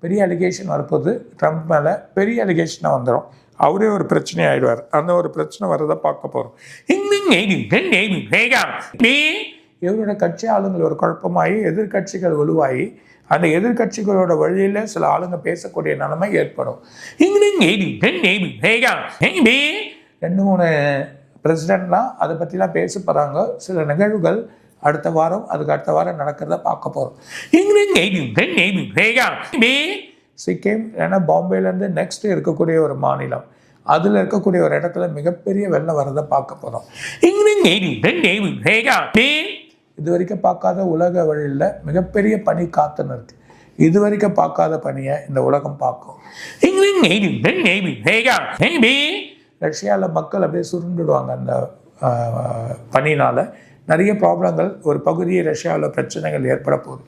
பெரிய அலிகேஷன் வரப்போகுது. ட்ரம்ப் மேலே பெரிய அலிகேஷனாக வந்துடும் அவரே ஒரு பிரச்சனை ஆயிடுவார். அந்த ஒரு பிரச்சனை வரதை பார்க்க போகிறோம் இவரோட கட்சி ஆளுங்கள் ஒரு குழப்பமாகி எதிர்க்கட்சிகள் வலுவாகி அந்த எதிர்க்கட்சிகளோட வழியில் சில ஆளுங்க பேசக்கூடிய நிலைமை ஏற்படும். ரெண்டு மூணு பிரசிடெண்ட்லாம் அதை பற்றிலாம் பேச போகிறாங்க சில நிகழ்வுகள் அடுத்த வாரம் அதுக்கு அடுத்த வாரம் நடக்கிறத பார்க்க போகிறோம் சிக்கிம் ஏன்னா பாம்பேலேருந்து நெக்ஸ்ட் இருக்கக்கூடிய ஒரு மாநிலம் அதில் இருக்கக்கூடிய ஒரு இடத்துல மிகப்பெரிய வெள்ளம் வரதை பார்க்க போகிறோம் இது வரைக்கும் பார்க்காத உலக வழியில் மிகப்பெரிய பனி காத்துன்னு இருக்கு இது வரைக்கும் பார்க்காத பனியை இந்த உலகம் பார்க்கும் ரஷ்யாவில் மக்கள் அப்படியே சுருண்டுடுவாங்க அந்த பனினால் நிறைய ப்ராப்ளங்கள் ஒரு பகுதியை ரஷ்யாவில் பிரச்சனைகள் ஏற்பட போகுது.